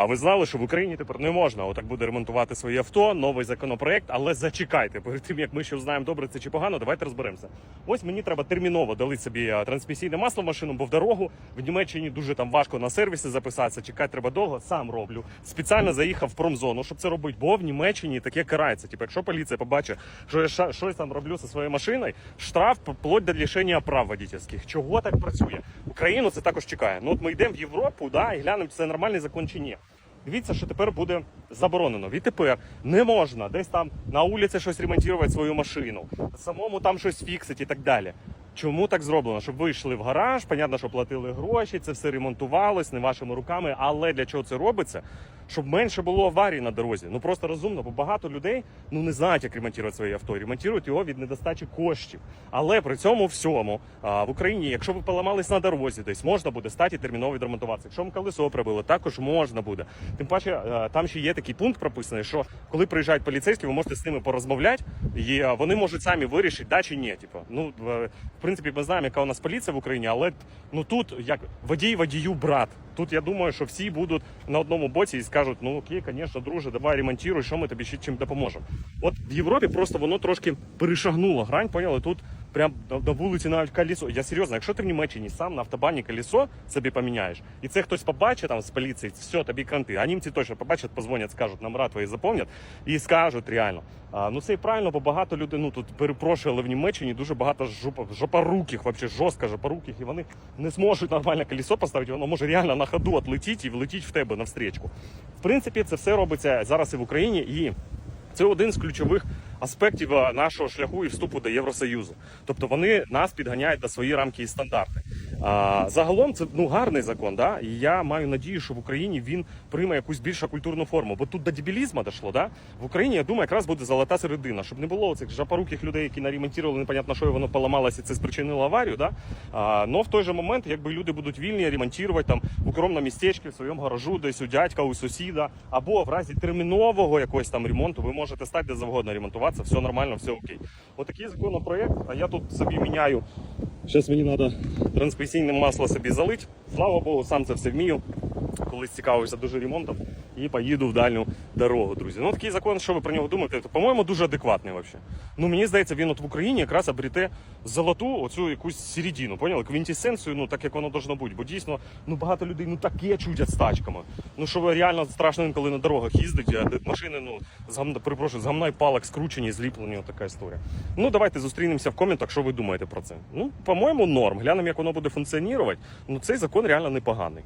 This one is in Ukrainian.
А ви знали, що в Україні тепер не можна отак буде ремонтувати своє авто, новий законопроект, але зачекайте, перед тим як ми ще узнаємо, добре це чи погано, давайте розберемося. Ось мені треба терміново дали собі трансмісійне масло машину, бо в дорогу в Німеччині дуже там важко на сервісі записатися, чекати треба довго. Сам роблю. Спеціально заїхав в промзону, щоб це робити, бо в Німеччині таке карається. Типу, якщо поліція побачить, що я ша- щось там роблю зі своєю машиною, штраф вплоть до лишення прав водительських. Чого так працює? Україну це також чекає. Ну от ми йдемо в Європу, да, і глянемо, це нормальний закон чи ні. Дивіться, що тепер буде заборонено. Відтепер не можна десь там на вулиці щось ремонтувати свою машину, самому там щось фіксити і так далі. Чому так зроблено? Щоб ви йшли в гараж, понятно, що платили гроші, це все ремонтувалось не вашими руками. Але для чого це робиться? Щоб менше було аварій на дорозі. Ну просто розумно, бо багато людей ну не знають, як ремонтувати своє авто. Ремонтують його від недостачі коштів. Але при цьому всьому а, в Україні, якщо ви поламались на дорозі, десь можна буде стати терміново відремонтуватися. Якщо вам колесо прибило, також можна буде. Тим паче, е, там ще є такий пункт прописаний, що коли приїжджають поліцейські, ви можете з ними порозмовляти, і вони можуть самі вирішити, да чи ні. Типу, ну в принципі, ми знаємо, яка у нас поліція в Україні, але ну тут як водій водію брат. Тут я думаю, що всі будуть на одному боці і скажуть: ну окей, звісно, друже, давай ремонтуй, що ми тобі ще чим допоможемо. От в Європі просто воно трошки перешагнуло грань, поняли? Тут прям на, вулиці навіть колесо. Я серйозно, якщо ти в Німеччині сам на автобані колесо собі поміняєш, і це хтось побачить там з поліції, все, тобі кранти. А німці точно побачать, позвонять, скажуть, номера твої заповнять і скажуть реально. А, ну це і правильно, бо багато людей, ну тут перепрошую, але в Німеччині дуже багато жопа, жопоруких, вообще жорстко жопоруких, і вони не зможуть нормально колесо поставити, воно може реально на ходу отлетіти і влетіти в тебе навстрічку. В принципі, це все робиться зараз і в Україні, і це один з ключових аспектів нашого шляху і вступу до Євросоюзу. Тобто вони нас підганяють до свої рамки і стандарти. А, загалом це ну гарний закон, да? і я маю надію, що в Україні він прийме якусь більш культурну форму. Бо тут до дебілізму дійшло, да? В Україні, я думаю, якраз буде золота середина, щоб не було цих жапоруких людей, які наремонтували, непонятно, що воно поламалося, це спричинило аварію. Да? А, но в той же момент, якби люди будуть вільні ремонтувати там в укромному містечку, в своєму гаражу, десь у дядька, у сусіда, або в разі термінового якогось там ремонту, ви можете стати де завгодно ремонтуватися, все нормально, все окей. Отакий законопроект, а я тут собі міняю. Зараз мені треба трансмісійне масло собі залити. Слава Богу, сам це все вмію. Колись цікавився дуже ремонтом і поїду в дальню дорогу, друзі. Ну такий закон, що ви про нього думаєте? По-моєму, дуже адекватний взагалі. Ну мені здається, він от в Україні якраз обріте золоту оцю якусь середину, поняли? Квінтісенцію, ну так як воно должно бути. Бо дійсно ну багато людей ну таке чудять з тачками. Ну що ви реально страшно інколи на дорогах їздить, а машини, ну з гам... перепрошую, з гамна палок скручені, зліплені, от така історія. Ну давайте зустрінемося в коментах, що ви думаєте про це. Ну, по-моєму, норм. Глянемо, як воно буде функціонувати. Ну цей закон реально непоганий.